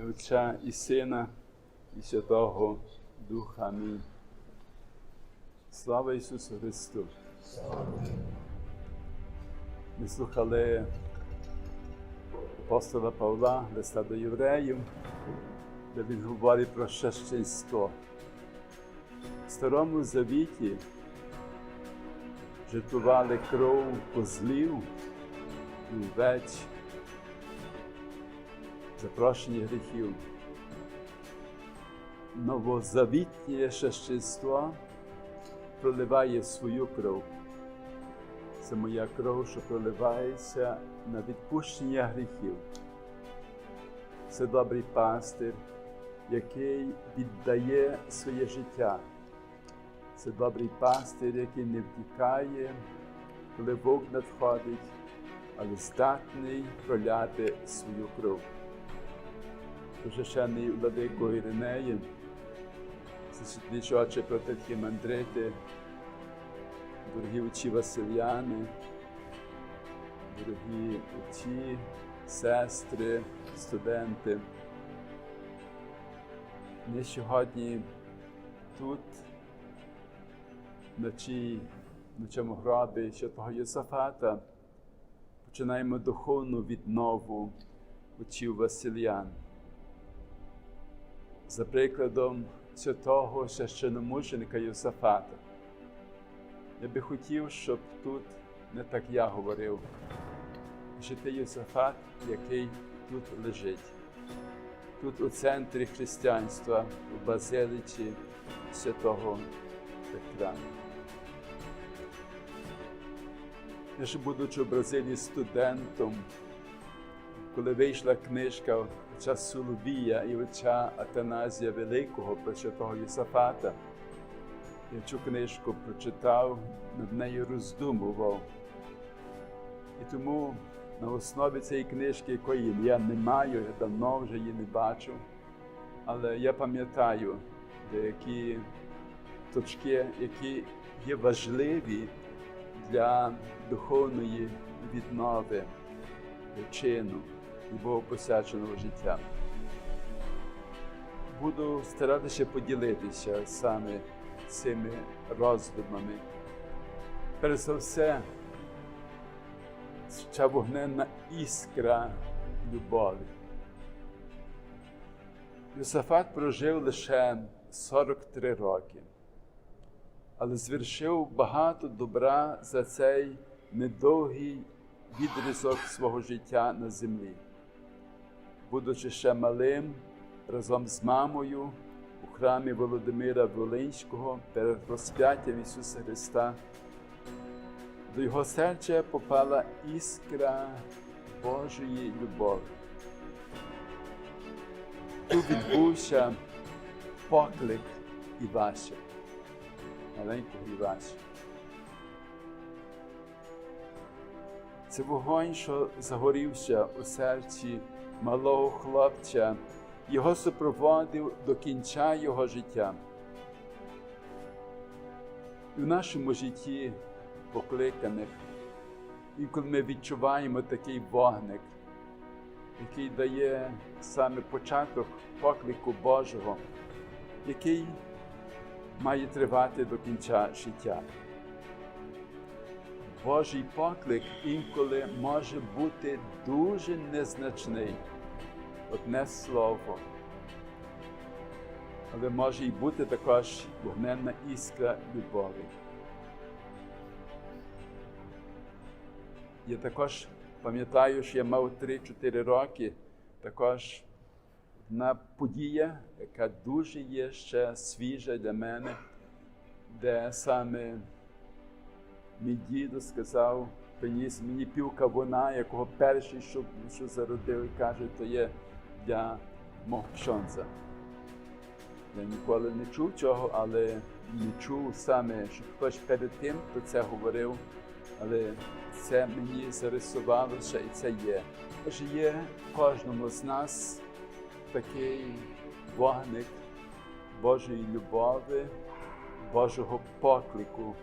ім'я Отця і Сина, і Святого Духа. Амінь. Слава Ісусу Христу! Ми слухали апостола Павла, листа до євреїв, де він говорить про щастинство. В Старому Завіті жертвували кров козлів і овець, запрошення гріхів. Новозавітнє щастинство проливає свою кров. Це моя кров, що проливається на відпущення гріхів. Це добрий пастир, який віддає своє життя. Це добрий пастир, який не втікає, коли вовк надходить, але здатний проляти свою кров. Прожещений владико Іринеї, очі протитки мандрити, дорогі учі Васильяни, дорогі отці, сестри, студенти. Ми сьогодні тут, вночі, на цьому гробі святого Йосафата, починаємо духовну віднову отців Васильян. За прикладом святого священомученика Йосафата. Я би хотів, щоб тут не так я говорив, що ти Йосафат, який тут лежить, тут у центрі християнства, у базилиці святого Петра. Я ще будучи в Бразилії студентом, коли вийшла книжка отця Соловія і отця Атаназія Великого про святого Єсафата, я цю книжку прочитав, над нею роздумував. І тому на основі цієї книжки, якої я не маю, я давно вже її не бачив, але я пам'ятаю деякі точки, які є важливі для духовної віднови, чину і богопосяченого життя. Буду старатися поділитися саме цими роздумами. Перш за все, ця вогненна іскра любові. Йосафат прожив лише 43 роки, але звершив багато добра за цей недовгий відрізок свого життя на землі. Будучи ще малим, разом з мамою у храмі Володимира Волинського перед розп'яттям Ісуса Христа, до його серця попала іскра Божої любові. Тут відбувся поклик Івася, маленького Івася. Це вогонь, що загорівся у серці малого хлопця, його супроводив до кінця його життя. В нашому житті покликаних, і коли ми відчуваємо такий вогник, який дає саме початок поклику Божого, який має тривати до кінця життя. Божий поклик інколи може бути дуже незначний, одне слово. Але може й бути також вогненна іскра любові. Я також пам'ятаю, що я мав 3-4 роки, також одна подія, яка дуже є ще свіжа для мене, де саме мій дідо сказав, приніс мені пів кавуна, якого перший, що, що зародив, каже, то є для мого пшонця. Я ніколи не чув цього, але не чув саме, що хтось перед тим про це говорив, але це мені зарисувалося і це є. Тож є в кожному з нас такий вогник Божої любові, Божого поклику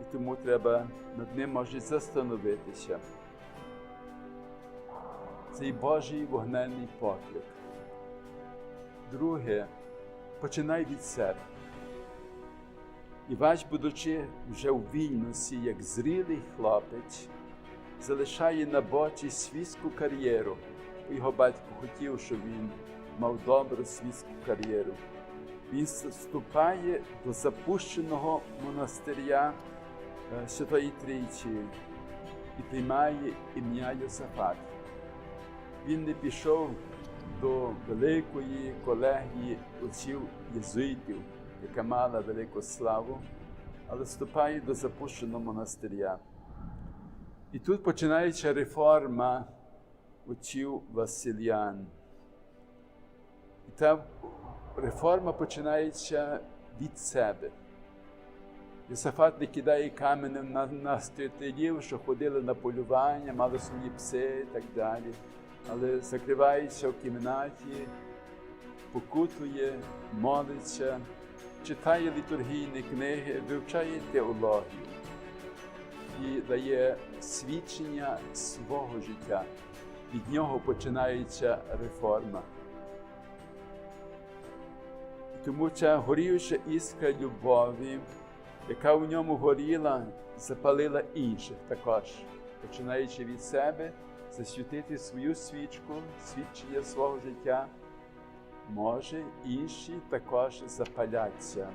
і тому треба над ним може застановитися. Цей Божий вогненний поклик. друге, починай від себе. Івач, будучи вже у вільності, як зрілий хлопець, залишає на боці світську кар'єру. Його батько хотів, щоб він мав добру світську кар'єру. Він вступає до запущеного монастиря Святої Трійці і приймає ім'я Йосафат. Він не пішов до великої колегії отців єзуїтів, яка мала велику славу, але вступає до запущеного монастиря. І тут починається реформа отців Васильян. І та реформа починається від себе. Йосафат не кидає каменем на, на стратегів, що ходили на полювання, мали свої пси і так далі. Але закривається в кімнаті, покутує, молиться, читає літургійні книги, вивчає теологію і дає свідчення свого життя. Від нього починається реформа. Тому ця горіюча іскра любові, яка в ньому горіла, запалила інших також, починаючи від себе, засвітити свою свічку, свідчення свого життя, може інші також запаляться.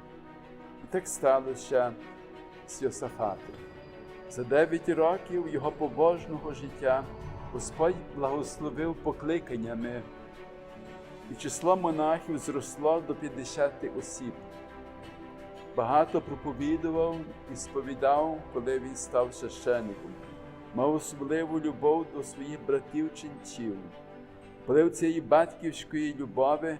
І так сталося з Йосафатом. За дев'ять років його побожного життя Господь благословив покликаннями, і число монахів зросло до 50 осіб. Багато проповідував і сповідав, коли він став священником. Мав особливу любов до своїх братів-ченців. Полив цієї батьківської любові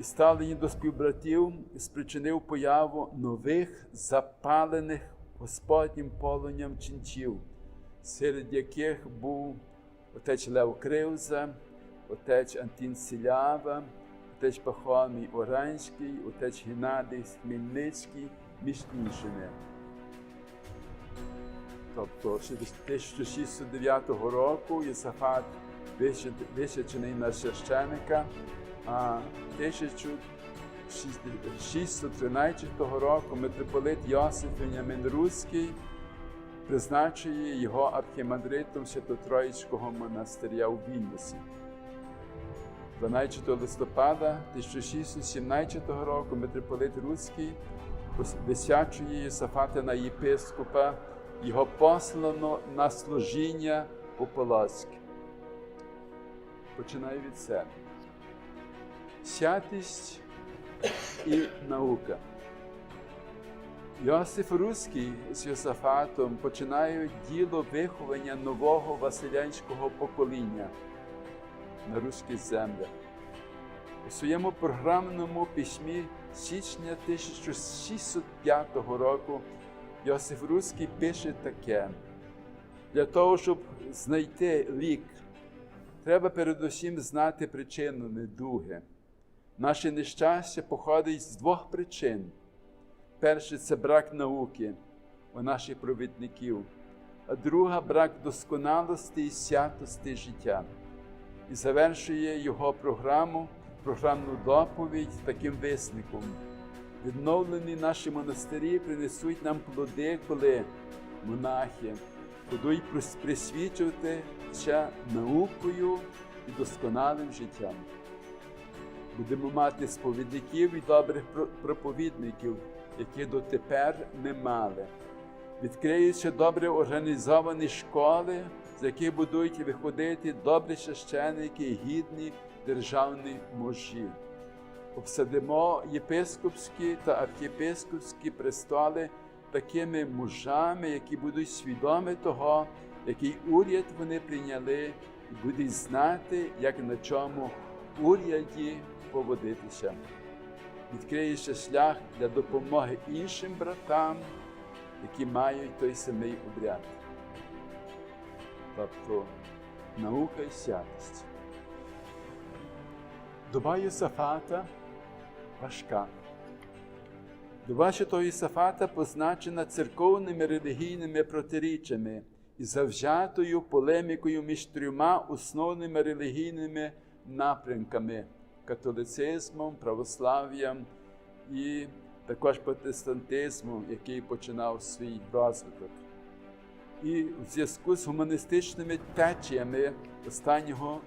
і ставлені до співбратів спричинив появу нових запалених Господнім полонням ченців, серед яких був отець Лев Кривза, отець Антін Сілява, отець Пахомій Оранський, отець Геннадій Хмельницький, між іншими. Тобто ще 1609 року Єсафат висячений на священика, а 1613 року митрополит Йосиф Веніамин Руський призначує його архімандритом Свято-Троїцького монастиря у Вільнюсі. 12 листопада 1617 року митрополит Руський висячує Єсафата на єпископа, його послано на служіння у Полоцьке. Починаю від себе. Святість і наука. Йосиф Руський з Йосафатом починають діло виховання нового василянського покоління на руських землях. У своєму програмному письмі січня 1605 року Йосиф Руський пише таке: для того, щоб знайти лік, треба передусім знати причину недуги. Наше нещастя походить з двох причин. Перше це брак науки у наших провідників, а друга брак досконалості і святості життя. І завершує його програму, програмну доповідь таким висником. Відновлені наші монастирі принесуть нам плоди, коли монахи будуть присвічуватися наукою і досконалим життям будемо мати сповідників і добрих проповідників, які дотепер не мали. Відкриються добре організовані школи, з яких будуть виходити добрі священники і гідні державні мужі. Обсадимо єпископські та архієпископські престоли такими мужами, які будуть свідомі того, який уряд вони прийняли, і будуть знати, як на чому уряді поводитися. Відкриється шлях для допомоги іншим братам, які мають той самий обряд. Тобто наука і святість. Доба Йосафата важка. Доба Святого Йосафата позначена церковними релігійними протиріччями і завзятою полемікою між трьома основними релігійними напрямками католицизмом, православ'ям і також протестантизмом, який починав свій розвиток. І в зв'язку з гуманістичними течіями останнього,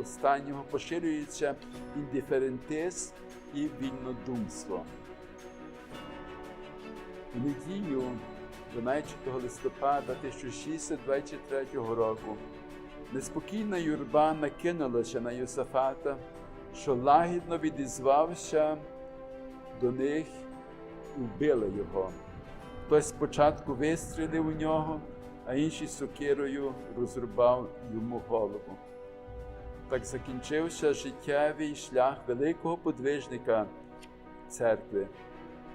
останнього поширюється індиферентизм і вільнодумство. У неділю 12 листопада 1623 року неспокійна юрба накинулася на Йосафата, що лагідно відізвався до них і вбили його. Хтось спочатку вистрілив у нього, а інший сокирою розрубав йому голову. Так закінчився життєвий шлях великого подвижника церкви.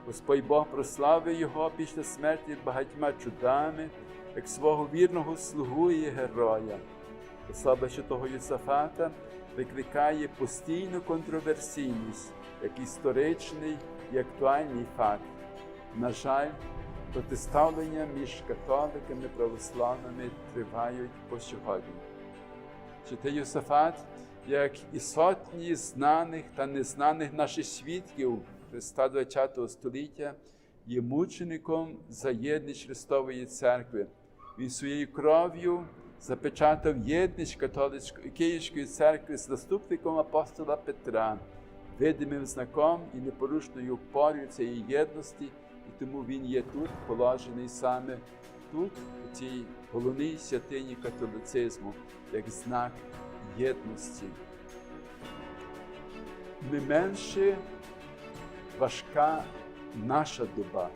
Господь Бог прославив його після смерті багатьма чудами, як свого вірного слугу і героя. Особа того Юсафата викликає постійну контроверсійність, як історичний і актуальний факт. На жаль, протиставлення між католиками православними тривають по сьогодні. Святий Йосафат, як і сотні знаних та незнаних наших свідків Христа ХХ століття, є мучеником за єдність Христової церкви. Він своєю кров'ю запечатав єдність католицької Київської церкви з наступником апостола Петра, видимим знаком і непорушною опорою цієї єдності, і тому він є тут, положений саме тут, у цій головній святині католицизму, як знак єдності. Не менше важка наша доба,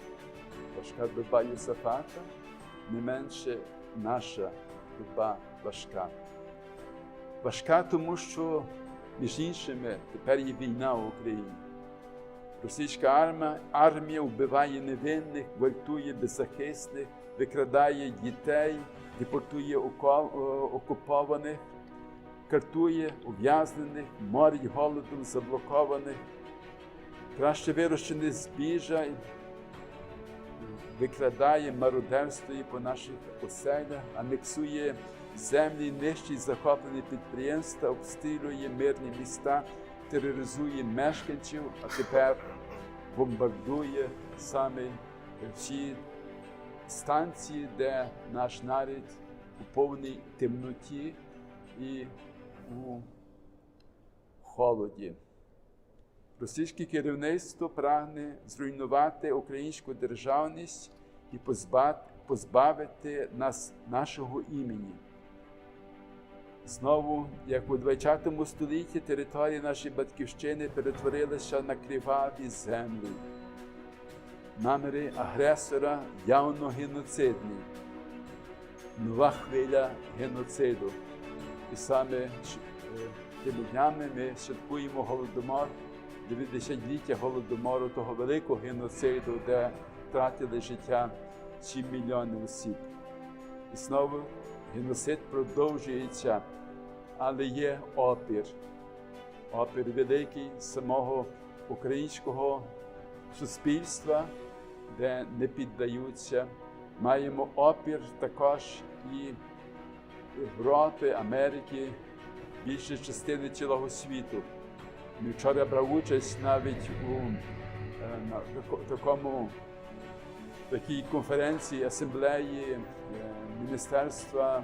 важка доба Юсафата, не менше наша доба важка. Важка, тому що, між іншими, тепер є війна в Україні. Російська армія, армія вбиває невинних, гвалтує беззахисних, викрадає дітей, депортує окупованих, картує ув'язнених, морить голодом заблокованих, краще вирощене збіжа, викрадає, мародерствує по наших оселях, анексує землі, нищить захоплені підприємства, обстрілює мирні міста, тероризує мешканців, а тепер бомбардує саме всі станції, де наш нарід у повній темноті і у холоді. Російське керівництво прагне зруйнувати українську державність і позбавити нас нашого імені. Знову, як у ХХ столітті, території нашої батьківщини перетворилися на криваві землі. Наміри агресора явно геноцидні, нова хвиля геноциду. І саме тими днями ми святкуємо голодомор, 90-ліття голодомору того великого геноциду, де втратили життя 7 мільйонів осіб. І знову геноцид продовжується, але є опір, опір великий самого українського суспільства, де не піддаються. Маємо опір також і Європи, Америки, більше частини цілого світу. Ми вчора брав участь навіть у на такому такій конференції асамблеї Міністерства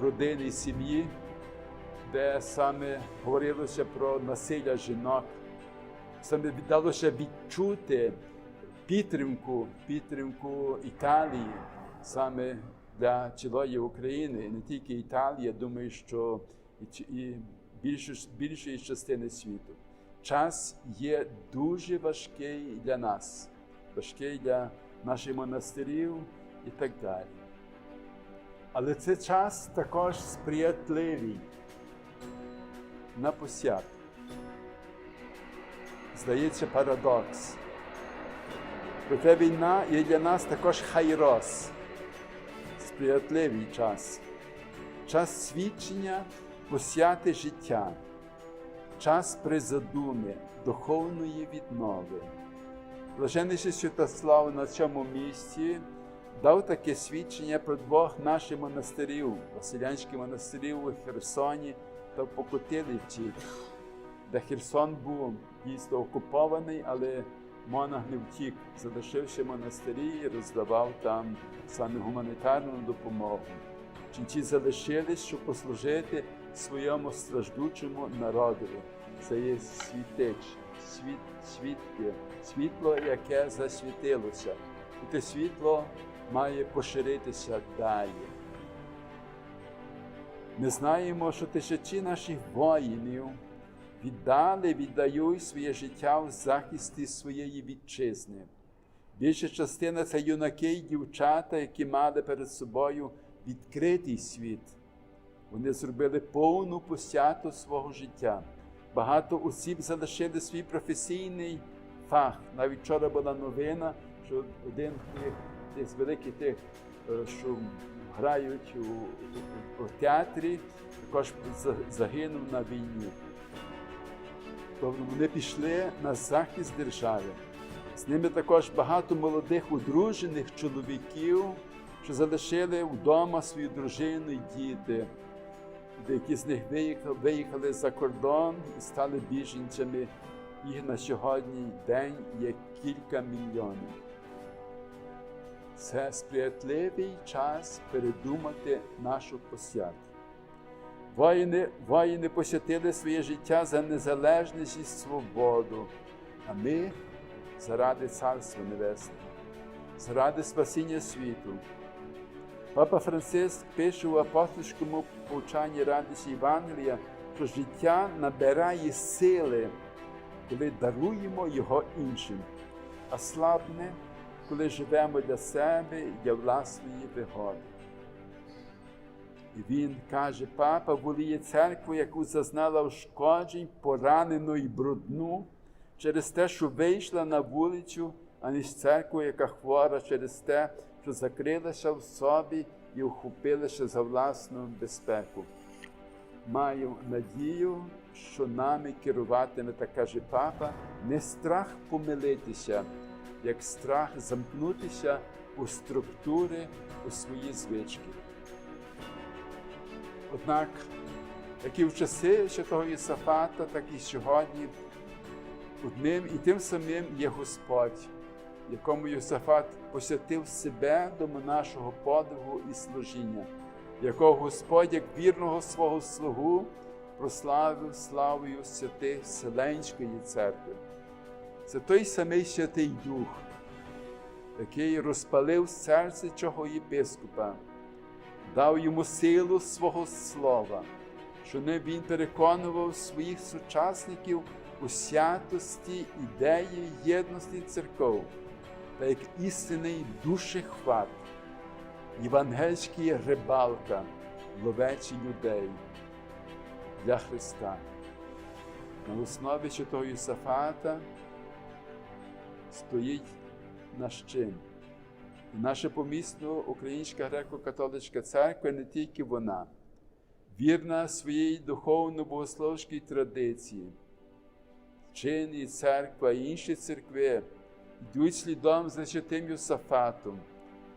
родини і сім'ї, де саме говорилося про насилля жінок. Саме вдалося відчути підтримку, підтримку Італії саме для цілої України, не тільки Італія, думаю, що і більшої частини світу. Час є дуже важкий для нас, важкий для наших монастирів і так далі. Але це час також сприятливий на посяг. Здається, парадокс. Проте війна є для нас також хайрос, сприятливий час, час свідчення посяти життя, час призадуми, духовної віднови. Блаженніший Святослав на цьому місці дав таке свідчення про двох наших монастирів, Василянських монастирів у Херсоні та в Покотилівці, де Херсон був дійсно окупований, але монах не втік, залишивши монастирі і роздавав там саме гуманітарну допомогу. Ченці залишились, щоб послужити своєму страждучому народові. Це є світеч, світ, світло, світло, яке засвітилося. І те світло має поширитися далі. Ми знаємо, що тисячі наших воїнів віддали, віддають своє життя в захисті своєї вітчизни. Більша частина це юнаки і дівчата, які мали перед собою відкритий світ. Вони зробили повну посвяту свого життя. Багато осіб залишили свій професійний фах. Навіть вчора була новина, що один з великих тих, е, що грають у, у театрі, також загинув на війні. Тобто вони пішли на захист держави. З ними також багато молодих одружених чоловіків, що залишили вдома свою дружину і діти. Деякі з них виїхали, виїхали за кордон і стали біженцями. Їх на сьогодні день є кілька мільйонів. Це сприятливий час передумати нашу посвяту. Воїни, воїни посвятили своє життя за незалежність і свободу, а ми заради Царства Небесного, заради спасіння світу. Папа Франциск пише у апостольському повчанні радості Євангелія, що життя набирає сили, коли даруємо його іншим, а слабне, коли живемо для себе і для власної вигоди. І він каже, папа воліє церкву, яку зазнала ушкоджень, поранену і брудну, через те, що вийшла на вулицю, аніж церкву, яка хвора через те, що закрилася в собі і ухопилася за власну безпеку. Маю надію, що нами керуватиме, так каже папа, не страх помилитися, як страх замкнутися у структури, у свої звички. Однак, як і в часи святого Ісафата, так і сьогодні одним і тим самим є Господь, якому Йосафат посвятив себе до нашого подвигу і служіння, якого Господь, як вірного свого слугу, прославив славою святих Вселенської церкви. Це той самий Святий Дух, який розпалив серце цього єпископа, дав йому силу свого слова, що не він переконував своїх сучасників у святості ідеї єдності церков, та як істинний душехват, євангельський рибалка, ловечі людей для Христа. На основі святого Ісафата стоїть наш чин. І наша помісна Українська греко-католицька церква не тільки вона, вірна своїй духовно-богословській традиції. Чин і церква і інші церкви йдуть слідом за святим Йосафатом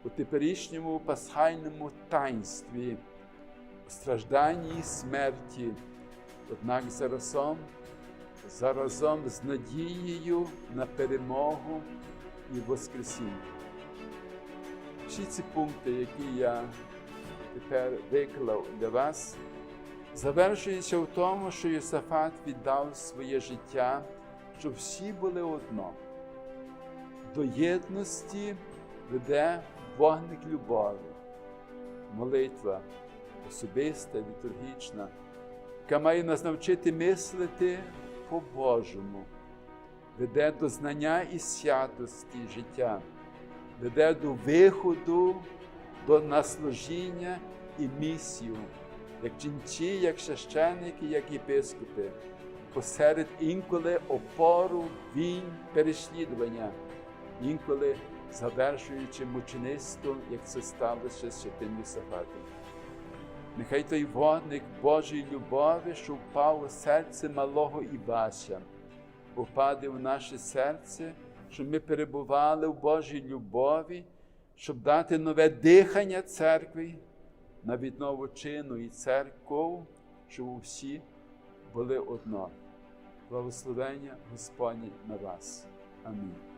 у теперішньому пасхальному таїнстві, стражданні і смерті, однак заразом, заразом з надією на перемогу і Воскресіння. Всі ці пункти, які я тепер виклав для вас, завершуються в тому, що Йосафат віддав своє життя, щоб всі були одно. До єдності веде вогник любові, молитва особиста, літургічна, яка має нас навчити мислити по-божому, веде до знання і святості життя, веде до виходу, до наслужіння і місію, як ченці, як священники, як єпископи, посеред інколи опору, війн, переслідування, інколи завершуючи мучеництвом, як це сталося з святим Єсафатом. Нехай той вогник Божої любові, що впав у серце малого Івася, упаде в наше серце, щоб ми перебували в Божій любові, щоб дати нове дихання церкві на віднову чину і церков, щоб усі були одно. Благословення Господнє на вас. Амінь.